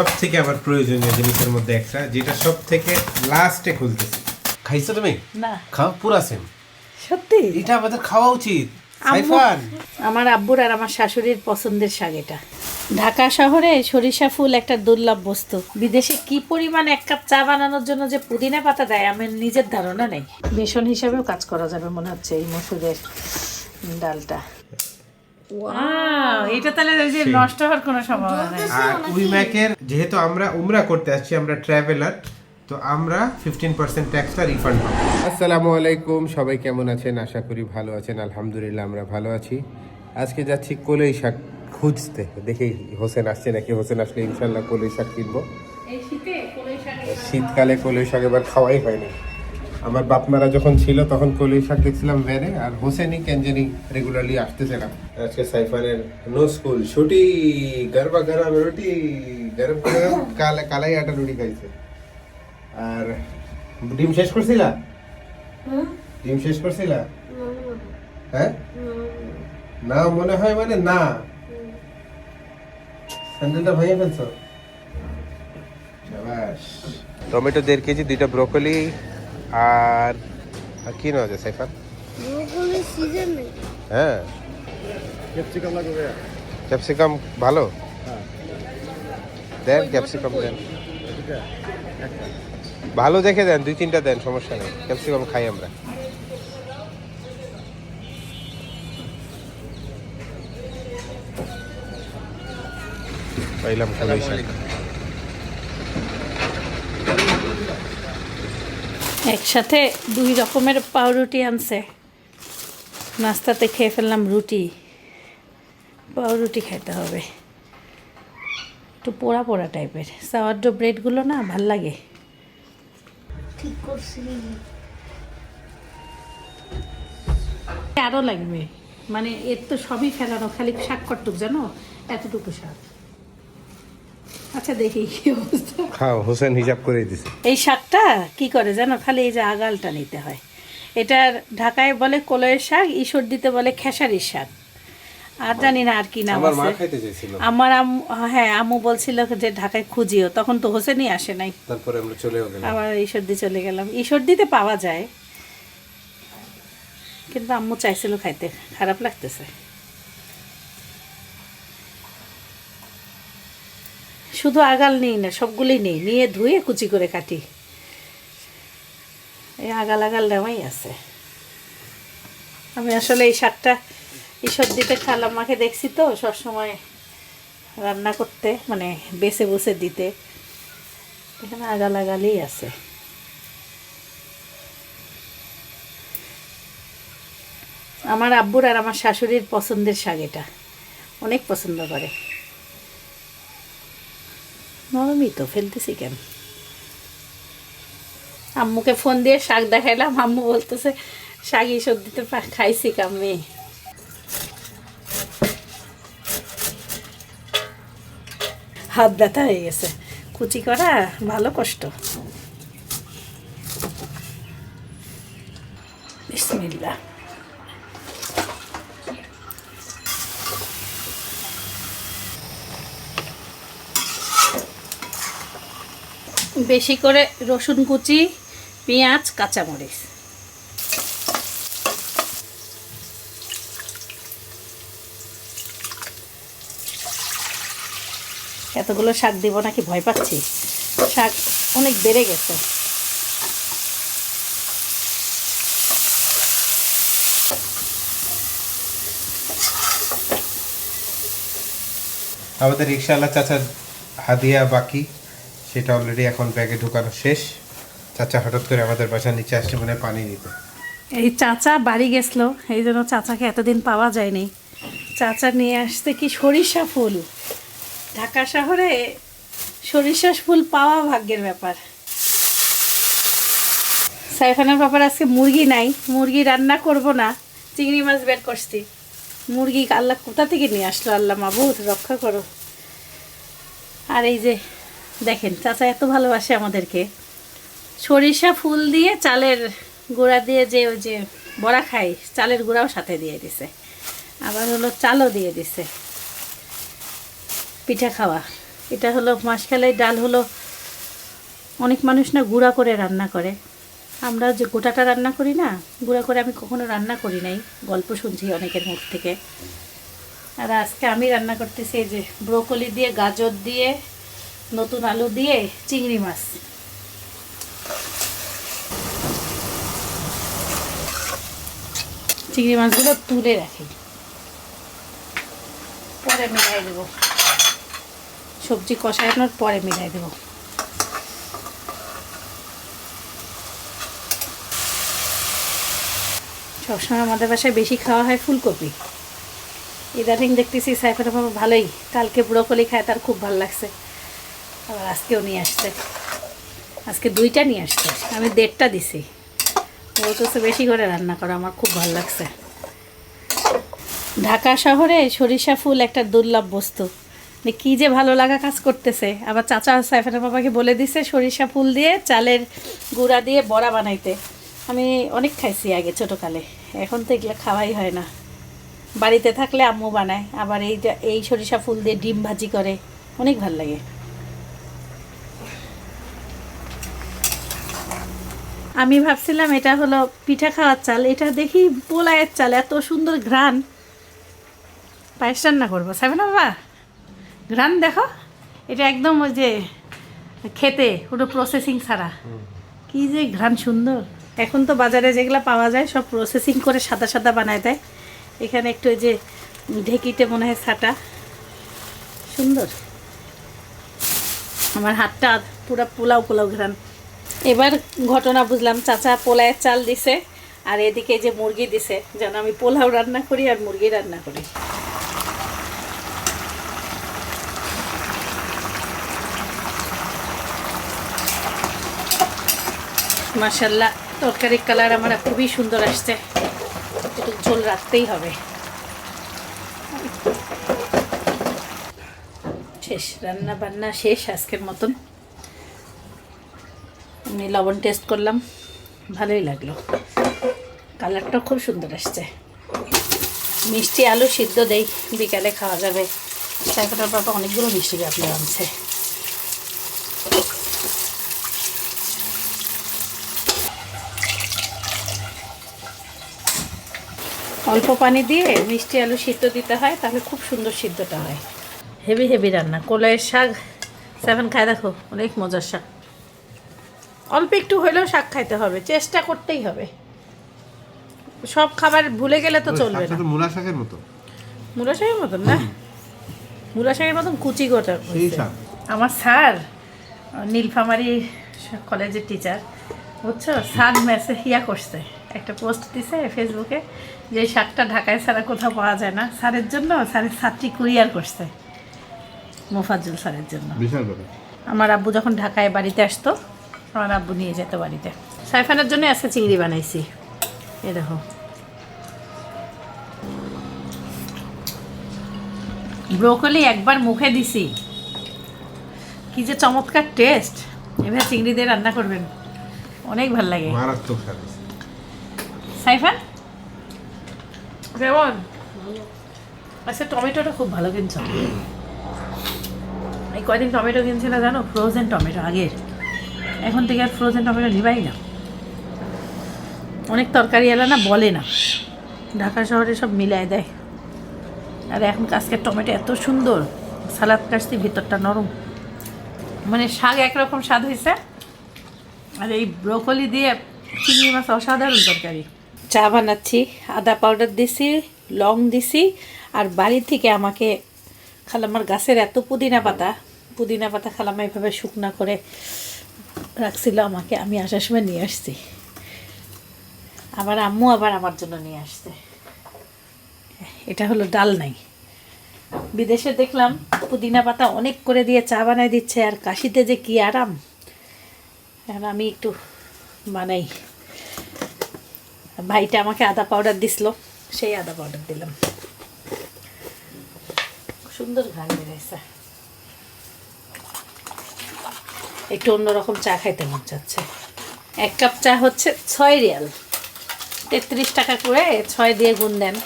সব থেকে আমার প্রয়োজনীয় জিনিসের মধ্যে একটা যেটা সব থেকে লাস্টে খুলতেছি। খাইছো তুমি? না। খাও পুরা সেম সত্যি? এটা আমাদের খাওয়া উচিত। সাইফান। আমার আব্বুর আর আমার শাশুড়ির পছন্দের শাক এটা। ঢাকা শহরে সরিষা ফুল একটা দুর্লভ বস্তু। বিদেশে কি পরিমাণ এক কাপ চা বানানোর জন্য যে পুদিনা পাতা দেয় আমার নিজের ধারণা নেই। বেসন হিসাবেও কাজ করা যাবে মনে হচ্ছে এই মসুরের ডালটা। এটা তাহলে ওই যে নষ্ট হওয়ার কোনো সম্ভাবনা নেই। আর উইম্যাকের যেহেতু আমরা উমরা করতে আসছি আমরা ট্রাভেলার তো আমরা ফিফটিন পার্সেন্ট ট্যাক্সটা রিফান্ড পাবো আসসালামু আলাইকুম সবাই কেমন আছেন? আশা করি ভালো আছেন আলহামদুলিল্লাহ আমরা ভালো আছি। আজকে যাচ্ছি কলই শাক খুঁজতে। দেখি হোসেন আসছে নাকি? হোসেন আসলে ইনশাল্লাহ কলই শাক কিনবো। শীতকালে কলই শাক এবার খাওয়াই হয়নি। আমার বাপ মারা যখন ছিল তখন কলই শাক দেখছিলাম ভ্যানে আর হোসেনই কেনজানি রেগুলারলি আসতেছে না আজকে সাইফানের নো স্কুল ছুটি গরবা গরম রুটি গরম গরম কালা কালাই আটা রুটি খাইছে। আর ডিম শেষ করছিলা? ডিম শেষ করছিলা? হ্যাঁ? না মনে হয় মানে না। স্যান্ডেলটা ভেঙে ফেলছো? টমেটো দেড় কেজি দুইটা ব্রোকলি আর আর কি নেওয়া যায় সাইফান? ব্রোকলি সিজন নেই। হ্যাঁ। ক্যাপসিকাম লাগবে ক্যাপসিকাম ভালো? হ্যাঁ। দেন ক্যাপসিকাম দেন। ভালো দেখে দেন দুই তিনটা দেন সমস্যা নেই। ক্যাপসিকাম খাই আমরা। পাইলাম কলাই একসাথে দুই রকমের পাউরুটি আনছে। নাস্তাতে খেয়ে ফেললাম রুটি। পাউরুটি খেতে হবে। একটু পোড়া পোড়া টাইপের। সাওয়ার্ডো ব্রেডগুলো না ভালো লাগে। ঠিক আরও লাগবে। মানে এর তো সবই ফেলানো খালি শাক কটুক জানো? এতটুকু শাক। আচ্ছা দেখি কি অবস্থা। খাও হোসেন হিসাব করে দিছে। এই শাকটা কি করে জানো? খালি এই যে আগালটা নিতে হয়। এটার ঢাকায় বলে কলয়ের শাক ঈশ্বর দিতে বলে খেসারির শাক। আর জানি না আর কি নাম আছে। আমার আম্মু হ্যাঁ আম্মু বলছিল যে ঢাকায় খুঁজিও। তখন তো হোসেনই আসে নাই। তারপরে আমরা চলেও গেলাম। আবার ঈশ্বরদি চলে গেলাম। ঈশ্বরদিতে পাওয়া যায়। কিন্তু আম্মু চাইছিল খাইতে। খারাপ লাগতেছে। শুধু আগাল নেই না, সবগুলোই নেই। নিয়ে ধুয়ে কুচি করে কাটি। এই আগাল আগাল নেওয়াই আছে। আমি আসলে এই শাকটা ঈশ্বর দিতে খালাম্মাকে দেখছি তো, সবসময় রান্না করতে মানে বেছে বসে দিতে। এখানে আগাল আগালই আছে। আমার আব্বুর আর আমার শাশুড়ির পছন্দের শাক এটা। অনেক পছন্দ করে। নরমই তো ফেলতেছি কেন? আম্মুকে ফোন দিয়ে শাক দেখাইলাম, আম্মু বলতেছে শাকই সবজিতে খাইছি কাম্মি। হাত ব্যথা হয়ে গেছে। কুচি করা ভালো কষ্ট। বিসমিল্লাহ। বেশি করে রসুন কুচি, পেঁয়াজ, কাঁচামরিচ। এতগুলো শাক দিব নাকি ভয় পাচ্ছি? শাক অনেক বেড়ে গেছে। আমাদের রিক্সাওয়ালা চাচার হাদিয়া বাকি। সেটা অলরেডি এখন ব্যাগে ঢুকানো শেষ। চাচা হঠাৎ করে আমাদের বাসার নিচে আসছে মানে পানি দিতে। এই চাচা বাড়ি গেছিল, এই জন্য চাচাকে এতদিন পাওয়া যায়নি। চাচা নিয়ে আসতে কি সরিষা ফুল। ঢাকা শহরে সরিষা ফুল পাওয়া ভাগ্যের ব্যাপার। সাইফানের ব্যাপার আজকে মুরগি নাই, মুরগি রান্না করব না, চিংড়ি মাছ বের করছি। মুরগি আল্লাহ কোথা থেকে নিয়ে আসলো আল্লাহ মাবুদ, রক্ষা করো। আর এই যে দেখেন, চাচা এত ভালোবাসে আমাদেরকে। সরিষা ফুল দিয়ে চালের গুঁড়া দিয়ে যে ওই যে বড়া খাই চালের গুঁড়াও সাথে দিয়ে দিছে। আবার হলো চালও দিয়ে দিছে। পিঠা খাওয়া। এটা হলো মাসকালাই ডাল হলো, অনেক মানুষ না গুঁড়া করে রান্না করে। আমরা যে গোটাটা রান্না করি না, গুঁড়া করে আমি কখনো রান্না করি নাই, গল্প শুনছি অনেকের মুখ থেকে। আর আজকে আমি রান্না করতেছি এই যে ব্রোকলি দিয়ে, গাজর দিয়ে নতুন আলু দিয়ে চিংড়ি মাছ। চিংড়ি মাছগুলো তুলে রাখি। পরে মিলাই দেবো। সবজি কষানোর পরে মিলাই দেবো। সবসময় আমাদের বাসায় বেশি খাওয়া হয় ফুলকপি। ইদানিং দেখতেছি সাইফের ভালোই, কালকে ব্রোকলি খায়, তার খুব ভালো লাগছে। আবার আজকেও নিয়ে আসছে। আজকে দুইটা নিয়ে আসছে। আমি দেড়টা দিছি। বলতেছে, বেশি করে রান্না করো, আমার খুব ভালো লাগছে। ঢাকা শহরে সরিষা ফুল একটা দুর্লভ বস্তু। মানে কী যে ভালো লাগা কাজ করতেছে। আবার চাচা সাইফানা বাবাকে বলে দিছে, সরিষা ফুল দিয়ে চালের গুঁড়া দিয়ে বড়া বানাইতে। আমি অনেক খাইছি আগে ছোটোকালে। এখন তো এগুলো খাওয়াই হয় না। বাড়িতে থাকলে আম্মু বানায়। আবার এই যে- এই সরিষা ফুল দিয়ে ডিম ভাজি করে, অনেক ভালো লাগে। আমি ভাবছিলাম এটা হলো পিঠা খাওয়ার চাল। এটা দেখি পোলায়ের চাল, এত সুন্দর ঘ্রাণ। পায়েস রান্না করব। সাইবে না বাবা? ঘ্রাণ দেখো, এটা একদম ওই যে খেতে পুরো প্রসেসিং ছাড়া। কি যে ঘ্রাণ সুন্দর। এখন তো বাজারে যেগুলো পাওয়া যায়, সব প্রসেসিং করে সাদা সাদা বানায় দেয়। এখানে একটু ওই যে ঢেকিতে মনে হয় ছাটা। সুন্দর। আমার হাতটা পুরো পোলাও পোলাও ঘ্রাণ। এবার ঘটনা বুঝলাম, চাচা পোলায়ের চাল দিছে আর এদিকে যে মুরগি দিছে। যেন আমি পোলাও রান্না করি আর মুরগি রান্না করি। মার্শাল্লাহ তরকারির কালার আমার খুবই সুন্দর আসছে। একটু ঝোল রাখতেই হবে। শেষ রান্না বান্না শেষ আজকের মতন। আমি লবণ টেস্ট করলাম। ভালোই লাগল। কালারটা খুব সুন্দর আসছে মিষ্টি আলু সিদ্ধ দেই, বিকালে খাওয়া যাবে। সাইকেলের বাবা অনেকগুলো মিষ্টি আপনি আনছে। অল্প পানি দিয়ে মিষ্টি আলু সিদ্ধ দিতে হয়, তাহলে খুব সুন্দর সিদ্ধটা হয়। হেভি হেভি রান্না। কলাইয়ের শাক সেভেন খায় দেখো, অনেক মজার শাক। অল্প একটু হলেও শাক খাইতে হবে চেষ্টা করতেই হবে। সব খাবার ভুলে গেলে তো চলবে না। মূলা শাকের মতো। মূলা শাকের মতন না? মূলা শাকের মতন কুচি গোটা আমার স্যার নীলফামারি কলেজের টিচার বুঝছ? স্যার মেসে ইয়া করছে একটা পোস্ট দিছে ফেসবুকে যে শাকটা ঢাকায় ছাড়া কোথাও পাওয়া যায় না। স্যারের জন্য স্যারের ছাত্রী কুরিয়ার করছে। মোফাজ্জুল স্যারের জন্য। আমার আব্বু যখন ঢাকায় বাড়িতে আসতো আমার আব্বু নিয়ে যেত বাড়িতে। সাইফানের জন্য আজকে চিংড়ি বানাইছি। এ দেখো। ব্রোকলি একবার মুখে দিছি। কি যে চমৎকার টেস্ট। এবার চিংড়ি দিয়ে রান্না করবেন। অনেক ভালো লাগে। মারাত্মক সাইফান? কেমন আচ্ছা টমেটোটা খুব ভালো কিনছ। এই কয়দিন টমেটো কিনছে না জানো? ফ্রোজেন টমেটো আগের। এখন থেকে আর ফ্রোজেন টমেটো নিবাই না। অনেক তরকারি এলা না বলে না। ঢাকা শহরে সব মিলায় দেয়। আর এখন আজকের টমেটো এত সুন্দর, সালাদ কাটছি, ভিতরটা নরম। মানে শাক একরকম স্বাদ হয়েছে আর এই ব্রোকলি দিয়ে চিংড়ি মাছ অসাধারণ তরকারি। চা বানাচ্ছি, আদা পাউডার দিছি, লং দিছি, আর বাড়ি থেকে আমাকে খালামার গাছের এত পুদিনা পাতা পুদিনা পাতা খালামা এভাবে শুকনা করে রাখছিল আমাকে, আমি আসার সময় নিয়ে আসছি। আবার আম্মু আবার আমার জন্য নিয়ে আসছে। এটা হলো ডাল নাই। বিদেশে দেখলাম পুদিনা পাতা অনেক করে দিয়ে চা বানায় দিচ্ছে, আর কাশিতে যে কি আরাম। এখন আমি একটু বানাই। ভাইটা আমাকে আদা পাউডার দিছিল, সেই আদা পাউডার দিলাম। সুন্দর ঘ্রাণ বেরিয়েছে একটু অন্যরকম চা খাইতে মন চাচ্ছে। এক কাপ চা হচ্ছে ছয় রিয়াল। তেত্রিশ টাকা করে ছয় দিয়ে গুণ দেন।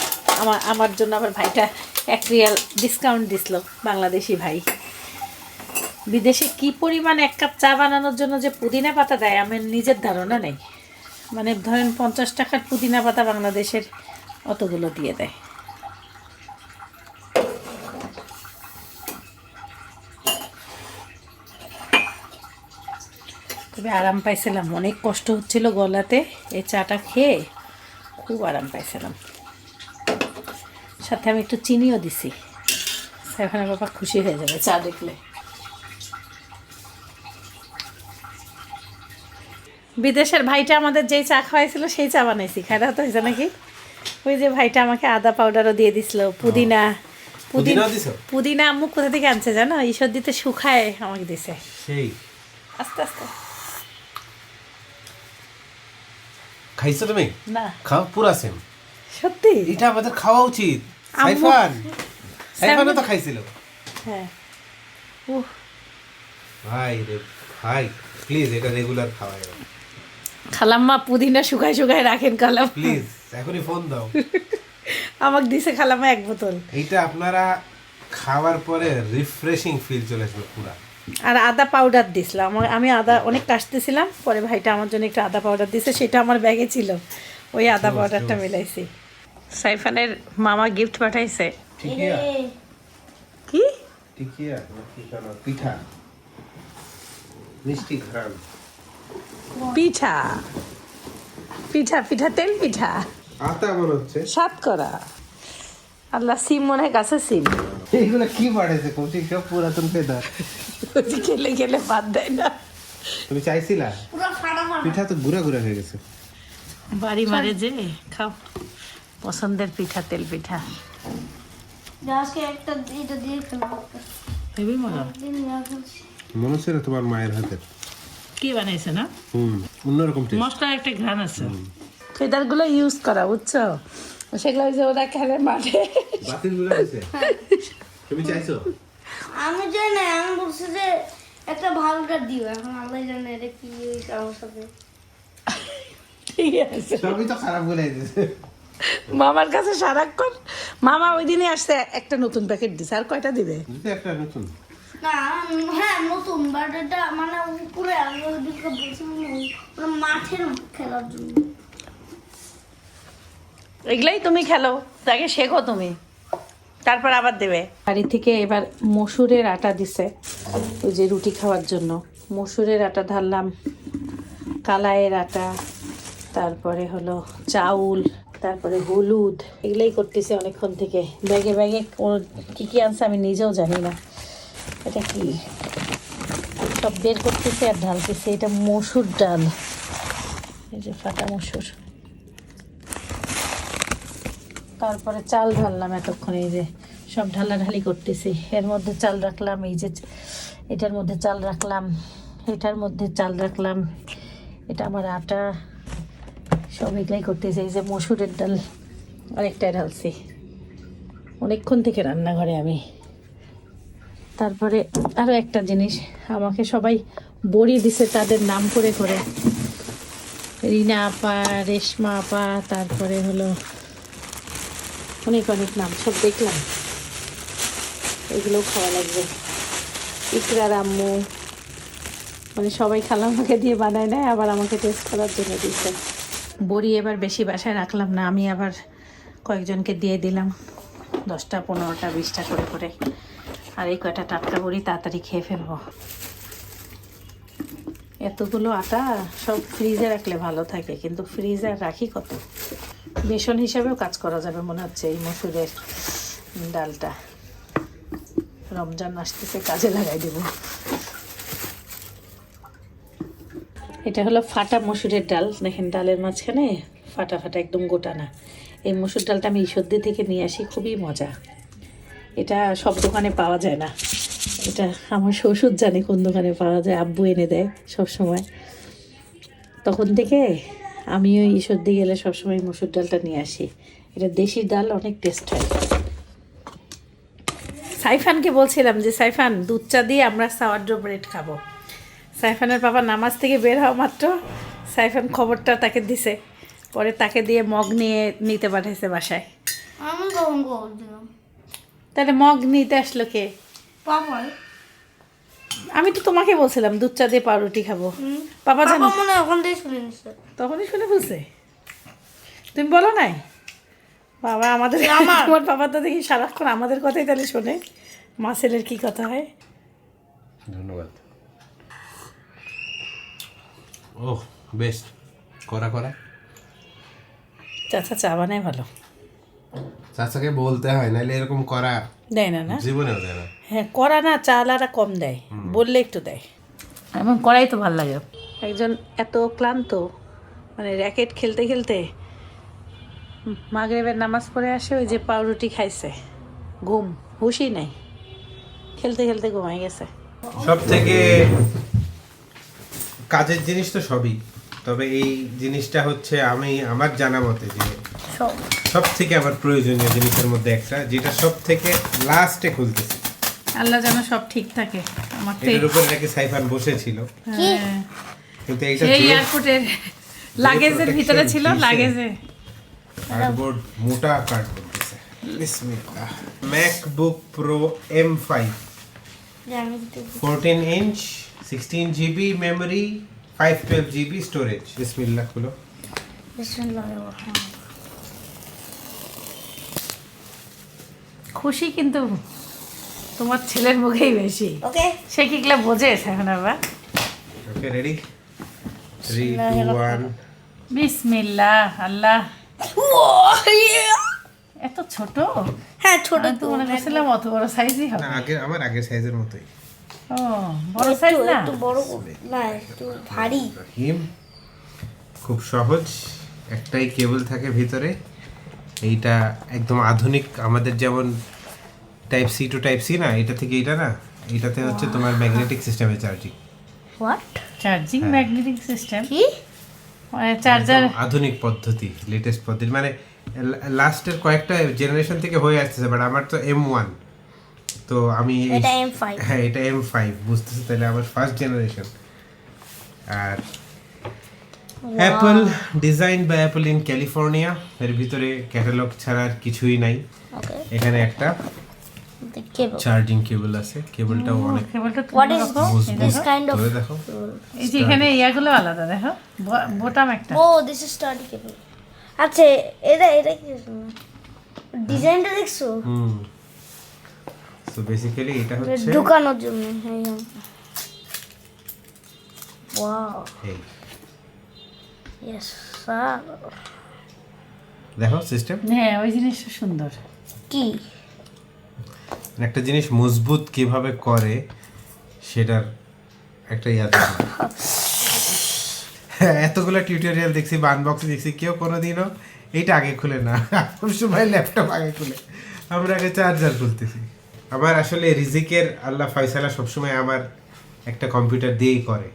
আমার আমার জন্য আমার ভাইটা এক রিয়াল ডিসকাউন্ট দিছিল বাংলাদেশি ভাই। বিদেশে কি পরিমাণ এক কাপ চা বানানোর জন্য যে পুদিনা পাতা দেয়, আমার নিজের ধারণা নেই। মানে ধরেন পঞ্চাশ টাকার পুদিনা পাতা বাংলাদেশের অতগুলো দিয়ে দেয়। তবে আরাম পাইছিলাম। অনেক কষ্ট হচ্ছিল গলাতে। এই চাটা খেয়ে খুব আরাম পাইছিলাম। সাথে আমি একটু চিনিও দিছি। সেখানে বাবা খুশি হয়ে যাবে চা দেখলে। বিদেশের ভাইটা আমাদের যেই চা খাওয়াইছিল সেই চা বানাইছি। খাইটা তো হয়েছে নাকি? ওই যে ভাইটা আমাকে আদা পাউডারও দিয়ে দিছিল পুদিনা। পুদিনা পুদিনা আম্মু কোথা থেকে আনছে জানো? ঈশ্বর দিতে শুকায় আমাকে দিছে। সেই। আস্তে আস্তে। খাইছো তুমি? না। খাও পুরা সেম সত্যি? এটা আমাদের খাওয়া উচিত। সাইফান? সাইফানও তো খাইছিল। হ্যাঁ। উহ ভাই রে ভাই প্লিজ এটা রেগুলার খাওয়া যাবে খালাম্মা পুদিনা শুকায় শুকায় রাখেন কালাম প্লিজ এখনই ফোন দাও। আমাকে দিছে খালাম্মা এক বোতল। এইটা আপনারা খাওয়ার পরে রিফ্রেশিং ফিল চলে আসবে পুরা। আর আদা পাউডার দিছিলাম আমার আমি আদা অনেক কাশতেছিলাম পরে ভাইটা আমার জন্য একটু আদা পাউডার দিছে সেটা আমার ব্যাগে ছিল। ওই আদা পাউডারটা মিলাইছি। সাইফানের মামা গিফট পাঠাইছে। কি? মিষ্টি পিঠা। পিঠা পিঠা তেল পিঠা। আতা মনে হচ্ছে সাত করা আল্লাহ সিম মনে হয় গাছে সিম। এইগুলো কি বাড়াইছে কৌশিক সব পুরাতন পেদার। ওই খেলে খেলে বাদ দেয় না। তুমি চাইছিলা? পিঠা তো গুড়া গুড়া হয়ে গেছে। বাড়ি মারে যে খাও। পছন্দের পিঠা তেল পিঠা। মনে হচ্ছে না তোমার মায়ের হাতের। কি বানাইছে না? হুম অন্যরকম টেস্ট মশলার একটা ঘ্রাণ আছে। ফেদারগুলো ইউজ করা বুঝছ? সেগুলো যে ওরা খেলে মাঠে। বাতিলগুলো আছে তুমি চাইছো? আমি জানি না আমি বলছি যে একটা ভালোটা দিও। এখন আল্লাহ জানে এটা কি হয়েছে আমার সাথে। ঠিক আছে। সবই তো খারাপ বলে মামার কাছে সারাক্ষণ মামা ওই দিনে আসছে একটা নতুন প্যাকেট দিছে। আর কয়টা দিবে? একটা নতুন। না হ্যাঁ নতুন বাট এটা মানে উপরে আমি ওইদিকে বলছিলাম না, ওই মাঠের খেলার জন্য। এগুলাই তুমি খেলো, তাকে শেখো তুমি। তারপর আবার দেবে। বাড়ি থেকে এবার মসুরের আটা দিছে, ওই যে রুটি খাওয়ার জন্য। মসুরের আটা ঢাললাম, কালাইয়ের আটা, তারপরে হলো চাউল, তারপরে হলুদ, এগুলাই করতেছে অনেকক্ষণ থেকে। ব্যাগে ব্যাগে কী কী আনছে আমি নিজেও জানি না। এটা কি? সব বের করতেছে আর ঢালতেছে, এটা মসুর ডাল। এই যে ফাটা মসুর। তারপরে চাল ঢাললাম এতক্ষণ, এই যে সব ঢালাঢালি করতেছি। এর মধ্যে চাল রাখলাম, এই যে এটার মধ্যে চাল রাখলাম, এটার মধ্যে চাল রাখলাম, এটা আমার আটা, সব এগুলাই করতেছি। এই যে মসুরের ডাল অনেকটাই ঢালছি। অনেকক্ষণ থেকে রান্নাঘরে আমি। তারপরে আরও একটা জিনিস, আমাকে সবাই বড়ি দিছে তাদের নাম করে করে। রিনা আপা, রেশমা আপা, তারপরে হলো অনেক অনেক নাম, সব দেখলাম। এগুলোও খাওয়া লাগবে। ইকরার আম্মু মানে সবাই খালামাকে দিয়ে বানায় নেয়, আবার আমাকে টেস্ট করার জন্য দিচ্ছে। বড়ি এবার বেশি বাসায় রাখলাম না, আমি আবার কয়েকজনকে দিয়ে দিলাম। দশটা, পনেরোটা, বিশটা করে করে। আর এই কয়টা টাটকা বড়ি তাড়াতাড়ি খেয়ে ফেলব। এতগুলো আটা সব ফ্রিজে রাখলে ভালো থাকে, কিন্তু ফ্রিজে রাখি কত? বেসন হিসাবেও কাজ করা যাবে মনে হচ্ছে এই মসুরের ডালটা। রমজান আসতেছে, কাজে লাগাই দেব। এটা হলো ফাটা মসুরের ডাল। দেখেন ডালের মাঝখানে ফাটা ফাটা একদম গোটা না এই মসুর ডালটা আমি ঈশ্বরদী থেকে নিয়ে আসি, খুবই মজা। এটা সব দোকানে পাওয়া যায় না। এটা আমার শ্বশুর জানে কোন দোকানে পাওয়া যায়, আব্বু এনে দেয় সব সময় তখন থেকে আমি ওই ঈশ্বরদি গেলে সবসময় মসুর ডালটা নিয়ে আসি। এটা দেশি ডাল অনেক টেস্ট হয়। সাইফানকে বলছিলাম যে, সাইফান, দুধ চা দিয়ে আমরা সাওয়ার্ড্রো ব্রেড খাব। সাইফানের বাবা নামাজ থেকে বের হওয়া মাত্র সাইফান খবরটা তাকে দিছে। পরে তাকে দিয়ে মগ নিয়ে নিতে পাঠাইছে বাসায় আমি কখন কখন দিলাম তাহলে মগ নিতে আসলো কে? পাপাই আমি তো তোমাকে বলছিলাম দুধ চা দিয়ে পাউরুটি খাব। বাবা জানো বাবা মনে ওখান থেকে শুনে নিচ্ছে তখনই শুনে ফেলছে? তুমি বলো নাই? বাবা আমাদের আমার। তোমার বাবা তো দেখি সারাক্ষণ আমাদের কথাই তাহলে শোনে। মা ছেলের কি কথা হয়? ধন্যবাদ। ও বেস্ট করা করা চাচা চা বানায় ভালো। চাচাকে বলতে হয় নাহলে এরকম করা দেয় না না? জীবনেও দেয় না। হ্যাঁ করা না চালারা কম দেয় বললে একটু দেয়। এমন করাই তো ভালো লাগে। একজন এত ক্লান্ত মানে র্যাকেট খেলতে খেলতে মাগরেবের নামাজ পড়ে আসে ওই যে পাউরুটি খাইছে। ঘুম হুশই নাই। খেলতে খেলতে ঘুমাই গেছে। সব থেকে কাজের জিনিস তো সবই তবে এই জিনিসটা হচ্ছে আমি আমার জানা মতে যে সব। থেকে আমার প্রয়োজনীয় জিনিসের মধ্যে একটা যেটা সব থেকে লাস্টে খুলতেছি। আল্লাহ যেন সব ঠিক থাকে। আমার তো এটার উপরে নাকি সাইফান বসেছিল। কিন্তু এইটা সেই এয়ারপোর্টের লাগেজের ভিতরে ছিল লাগেজে কার্ডবোর্ড মোটা কার্ডবোর্ড বিসমিল্লাহ। ম্যাকবুক প্রো এম ফাইভ জানি তো fourteen inch sixteen GB memory five twelve GB storage বিসমিল্লাহ খুলো। বিসমিল্লাহ খুশি কিন্তু তোমার ছেলের মুখেই বেশি। ওকে সে কি গুলা বোঝে এখন আবার? Okay ready three two one বিসমিল্লাহ আল্লাহ। এত ছোট? হ্যাঁ ছোট তো মনে করছিলাম অত বড় সাইজই হবে। না আগে আমার আগের সাইজের মতোই। ও বড় সাইজ না? একটু বড় না একটু ভারী। খুব সহজ। একটাই কেবল থাকে ভিতরে। এইটা একদম আধুনিক আমাদের যেমন type C to type C না এটা থেকে এটা না এটাতে হচ্ছে তোমার ম্যাগনেটিক সিস্টেমে charging what charging magnetic system কি? মানে চার্জার আধুনিক পদ্ধতি লেটেস্ট পদ্ধতি মানে লাস্টের কয়েকটা জেনারেশন থেকে হয়ে আসতেছে বাট আমার তো এম ওয়ান তো আমি এই- এটা M5 হ্যাঁ এটা এম ফাইভ বুঝতেছি? তাহলে আমার first generation R Apple design by Apple in California এর ভিতরে ক্যাটালগ ছাড়া আর কিছুই নাই। ওকে এখানে একটা কেবল চার্জিং কেবল আছে। কেবলটাও অনেক কেবলটা what is this kind of দেখো। এই যে এখানে ইয়াগুলো আলাদা দেখো। বোতাম একটা। Oh this is sturdy cable আচ্ছা এটা এটা কি ডিজাইনটা দেখছ? হুম। সো বেসিক্যালি এটা হচ্ছে ঢুকানোর জন্য হ্যাঁ ওয়াও ইয়েস স্যার দেখো সিস্টেম হ্যাঁ ওই জিনিসটা সুন্দর। কি? একটা জিনিস মজবুত কীভাবে করে সেটার একটা ইয়া হ্যাঁ, এতগুলো টিউটোরিয়াল দেখছি আনবক্স দেখছি কেউ কোনোদিনও এইটা আগে খুলে না। সব সময় ল্যাপটপ আগে খুলে। আমরা আগে চার্জার খুলতেছি। আমার আসলে রিজিকের আল্লাহ ফয়সালা সবসময় আমার একটা কম্পিউটার দিয়েই করে।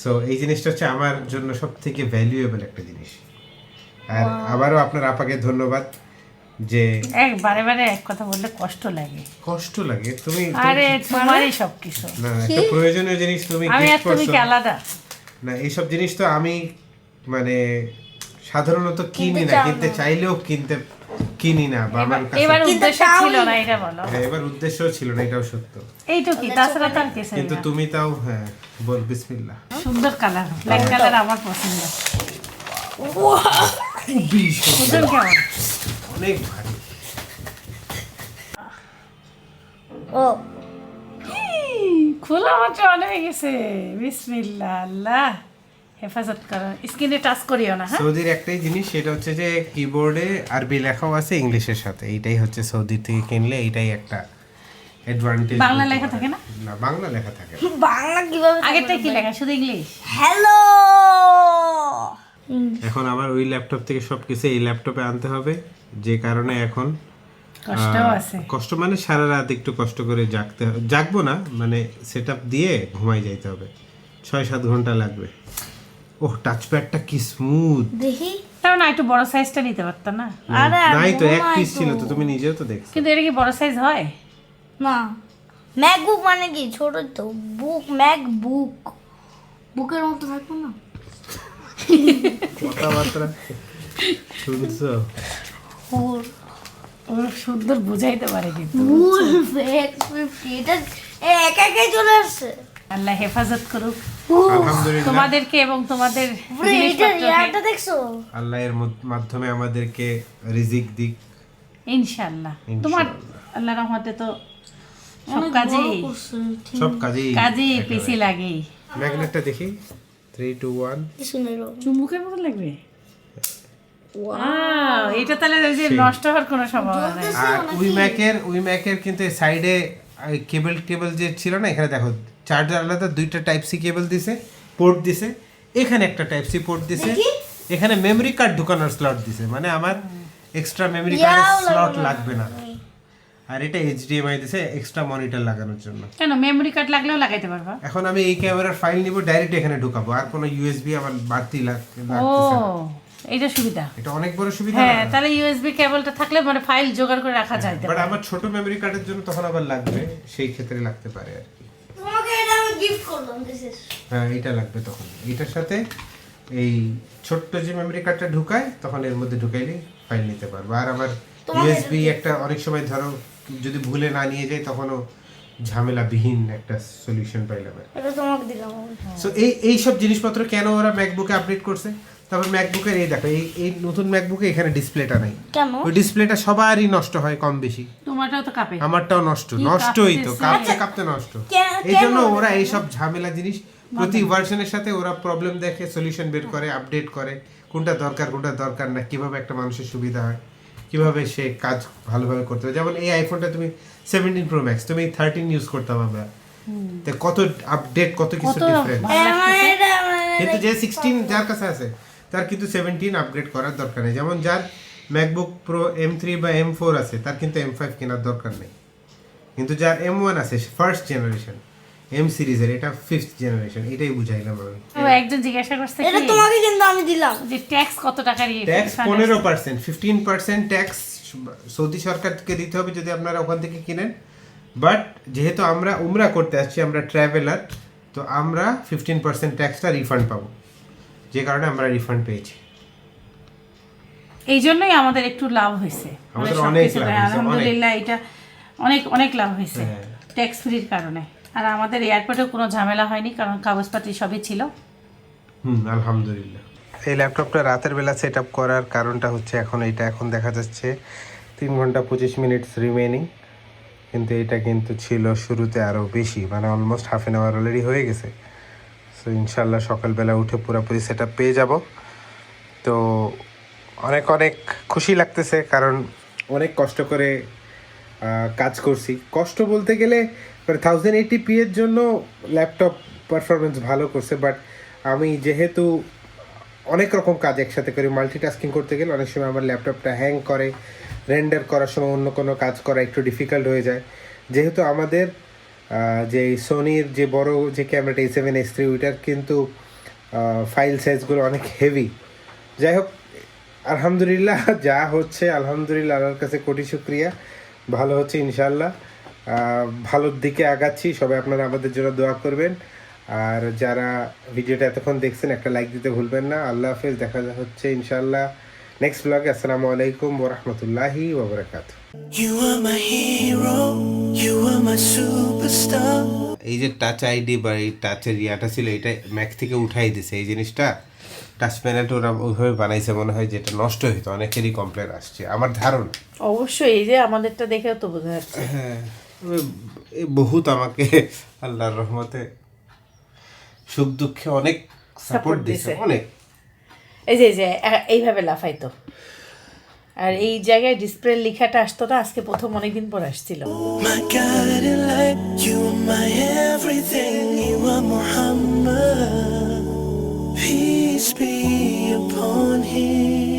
সো এই জিনিসটা হচ্ছে আমার জন্য সব থেকে ভ্যালুয়েবল একটা জিনিস। আর আবারও আপনার আপাকে ধন্যবাদ যে এক বারে বারে এক কথা বললে কষ্ট লাগে। কষ্ট লাগে। তুমি আরে তোমারই সব কিছু না না, একটা প্রয়োজনীয় জিনিস তুমি আমি আর তুমি কি আলাদা? না এইসব জিনিস তো আমি মানে সাধারণত কিনি না কিনতে চাইলেও কিনতে কিনি না বা আমার কাছে। এবার উদ্দেশ্য ছিল না এটা বলো। হ্যাঁ, এবার উদ্দেশ্যও ছিল না এটাও সত্য। তাছাড়া তার কিছু কিন্তু তুমি তাও হ্যাঁ বল বিসমিল্লাহ। সুন্দর কালার ব্ল্যাক কালার আমার পছন্দ। ওজন কেমন? অনেক ভারী। ও। খোলা মাত্র অন হয়ে গেছে। বিসমিল্লাহ আল্লাহ। হেফাজত করো স্ক্রিনে টাচ করিও না হ্যাঁ? সৌদির একটাই জিনিস সেটা হচ্ছে যে কিবোর্ডে আরবি লেখাও আছে ইংলিশের সাথে। এইটাই হচ্ছে সৌদি থেকে কিনলে এইটাই একটা অ্যাডভান্টেজ বাংলা লেখা থাকে না? না বাংলা লেখা থাকে বাংলা কীভাবে আগেরটা কি লেখা শুধু ইংলিশ? হ্যালো এখন আবার ওই ল্যাপটপ থেকে সবকিছু এই ল্যাপটপে আনতে হবে যে কারণে এখন কষ্টও আছে। কষ্ট মানে সারা রাত একটু কষ্ট করে জাগতে হবে জাগবো না মানে সেট দিয়ে ঘুমাই যাইতে হবে। ছয় সাত ঘণ্টা লাগবে। ওহ টাচ প্যাডটা কি স্মুথ দেখি। তাও না একটু বড় সাইজটা নিতে পারতাম না। আরে নাই তো এক পিস ছিল তো তুমি নিজেও তো দেখছ। কিন্তু এটা কি বড় সাইজ হয়? না। ম্যাকবুক মানে কি? ছোট তো। বুক ম্যাক বুক বুকের মতো থাকব না? কথাবার্তা শুনছো? ফুল ও সুন্দর বুঝাইতে পারে কিন্তু এটা এ একা একাই চলে আসছে। আল্লাহ হেফাজত করুক। তোমাদেরকে এবং তোমাদের দেখছ? আল্লাহর মাধ্যমে আমাদেরকে রিজিক দিক। ইনশাআল্লাহ। তোমার আল্লাহ রহমতে তো সব ঠিক। সব কাজেই কাজেই পিসি লাগেই। ম্যাগনেটটা দেখি। থ্রি টু ওয়ান কিছু নেই রো। চুম্বুকের মতো লাগবে? এটা তাহলে যে নষ্ট হওয়ার কোনো সম্ভাবনা নেই। আর উইম্যাকের উইম্যাকের কিন্তু সাইডে কেবল টেবল যে ছিল না এখানে দেখো চার্জার আলাদা দুইটা টাইপ সি কেবল দিছে পোর্ট দিছে। এখানে একটা টাইপ সি পোর্ট দিছে। এখানে মেমরি কার্ড ঢুকানোর স্লট দিছে। মানে আমার এক্সট্রা মেমরি কার্ডের স্লট লাগবে না। আর এটা এইচডিএমআই দিছে এক্সট্রা মনিটর লাগানোর জন্য। কেন? মেমরি কার্ড লাগলেও লাগাইতে পারবা? এখন আমি এই ক্যামেরার ফাইল নিব ডাইরেক্ট এখানে ঢুকাবো। আর কোনো ইউএসবি আমার বাড়তি লাগ- ও না। এইটা সুবিধা। এটা অনেক বড় সুবিধা। হ্যাঁ তাহলে ইউএসবি কেবলটা থাকলে মানে ফাইল জোগাড় করে রাখা যায় বাট আমার ছোট মেমরি কার্ডের জন্য তখন আবার লাগবে সেই ক্ষেত্রে লাগতে পারে আর কি। তোমাকে এটা আমি গিফট করলাম দিস ইজ হ্যাঁ এটা লাগবে তখন। এটার সাথে এই ছোট্ট যে মেমরি কার্ডটা ঢুকায় তখন এর মধ্যে ঢুকাইলে ফাইল নিতে পারব। আর আমার ইউএসবি একটা অনেক সময় ধরো যদি ভুলে না নিয়ে যাই তখনও ঝামেলাবিহীন একটা সলিউশন পাইলাম আর এটা তোমাকে দিলাম। সো এই এই সব জিনিসপত্র কেন ওরা ম্যাকবুকে আপডেট করছে? তারপর ম্যাকবুকের এই দেখো এই এই নতুন ম্যাকবুকে এখানে ডিসপ্লেটা নাই। কেন ওই ডিসপ্লেটা সবারই নষ্ট হয় কম বেশি। তোমারটাও তো কাপে। আমারটাও নষ্ট নষ্টই তো? কাঁপতে কাঁপতে নষ্ট। এই জন্য ওরা এই সব ঝামেলা জিনিস প্রতি ভার্সনের সাথে ওরা প্রবলেম দেখে সলিউশন বের করে আপডেট করে কোনটা দরকার কোনটা দরকার না কীভাবে একটা মানুষের সুবিধা হয় কীভাবে সে কাজ ভালোভাবে করতে হবে যেমন এই আইফোনটা তুমি সেভেন্টিন প্রো ম্যাক্স তুমি থার্টিন ইউজ করতাম আমরা। তো কত আপডেট কত কিছু ডিফারেন্স কিন্তু যে সিক্সটিন যার কাছে আছে তার কিন্তু সেভেন্টিন আপগ্রেড করার দরকার নেই। যেমন যার ম্যাকবুক প্রো এম থ্রি বা এম ফোর আছে তার কিন্তু এম ফাইভ কেনার দরকার নেই। কিন্তু যার এম ওয়ান আছে ফার্স্ট জেনারেশন এম সিরিজের এটা ফিফথ জেনারেশন এটাই বুঝাইলাম আমি। ও একজন জিজ্ঞাসা করছে এটা তোমাকে কিন্তু আমি দিলাম। যে ট্যাক্স কত টাকার ইয়ে ট্যাক্স পনেরো percent fifteen percent tax Saudi সরকারকে দিতে হবে যদি আপনারা ওখান থেকে কিনেন। বাট যেহেতু আমরা উমরা করতে আসছি আমরা ট্রাভেলার তো আমরা ফিফটিন পার্সেন্ট ট্যাক্সটা রিফান্ড পাবো। যে কারণে আমরা রিফান্ড পেয়েছি। এই জন্যই আমাদের একটু লাভ হয়েছে। মানে আমাদের অনেক লাভ হয়েছে, আলহামদুলিল্লাহ এটা অনেক অনেক লাভ হয়েছে হ্যাঁ। ট্যাক্স ফ্রির কারণে। আর আমাদের এয়ারপোর্টেও কোনো ঝামেলা হয়নি কারণ কাগজপাতি সবই ছিল। হুম আলহামদুলিল্লাহ। এই ল্যাপটপটা রাতের বেলা সেট আপ করার কারণটা হচ্ছে এখন এটা এখন দেখা যাচ্ছে তিন ঘণ্টা পঁচিশ মিনিটস রিমেনিং কিন্তু এটা কিন্তু ছিল শুরুতে আরও বেশি মানে almost half an hour already হয়ে গেছে। সো ইনশাল্লাহ সকালবেলা উঠে পুরোপুরি সেট পেয়ে যাব। তো অনেক অনেক খুশি লাগতেছে কারণ অনেক কষ্ট করে কাজ করছি। কষ্ট বলতে গেলে থাউজেন্ড এইটি পি এর জন্য ল্যাপটপ পারফরমেন্স ভালো করছে বাট আমি যেহেতু অনেক রকম কাজ একসাথে করি মাল্টিটাস্কিং করতে গেলে অনেক সময় আমার ল্যাপটপটা হ্যাং করে রেন্ডার করার সময় অন্য কোনো কাজ করা একটু ডিফিকাল্ট হয়ে যায়। যেহেতু আমাদের যে সোনির যে বড় যে ক্যামেরাটা এই সেভেন এস থ্রি ওইটার কিন্তু ফাইল সাইজগুলো অনেক হেভি যাই হোক, আলহামদুলিল্লাহ যা হচ্ছে, আলহামদুলিল্লাহ, আল্লাহর কাছে কোটি শুক্রিয়া। ভালো হচ্ছে ইনশাল্লাহ ভালোর দিকে আগাচ্ছি, সবাই আপনারা আমাদের জন্য দোয়া করবেন। আর যারা ভিডিওটা এতক্ষণ দেখছেন, একটা লাইক দিতে ভুলবেন না। আল্লাহ হাফেজ, দেখা হচ্ছে ইনশাল্লাহ নেক্সট ব্লগে আসসালামু আলাইকুম ওরহমতুল্লাহি ওবরাকাত You are my hero, you are my superstar. এই যে টাচ আইডি বা এই টাচের ইয়াটা ছিল এটা ম্যাক থেকে উঠাই দিছে। এই জিনিসটা টাচ প্যানেলটা ওরা ওইভাবে বানাইছে মনে হয় যেটা নষ্ট হইতো। অনেকেরই কমপ্লেন আসছে। আমার ধারণা অবশ্যই এই যে আমাদেরটা দেখেও তো বোঝা যাচ্ছে। হ্যাঁ বহুত আমাকে আল্লাহর রহমতে সুখ দুঃখে অনেক সাপোর্ট দিছে। অনেক। এই যে যে এইভাবে লাফাইতো। আর এই জায়গায় ডিসপ্লে লেখাটা আসতো না, আজকে প্রথম অনেকদিন পর আসছিল। Peace be upon him.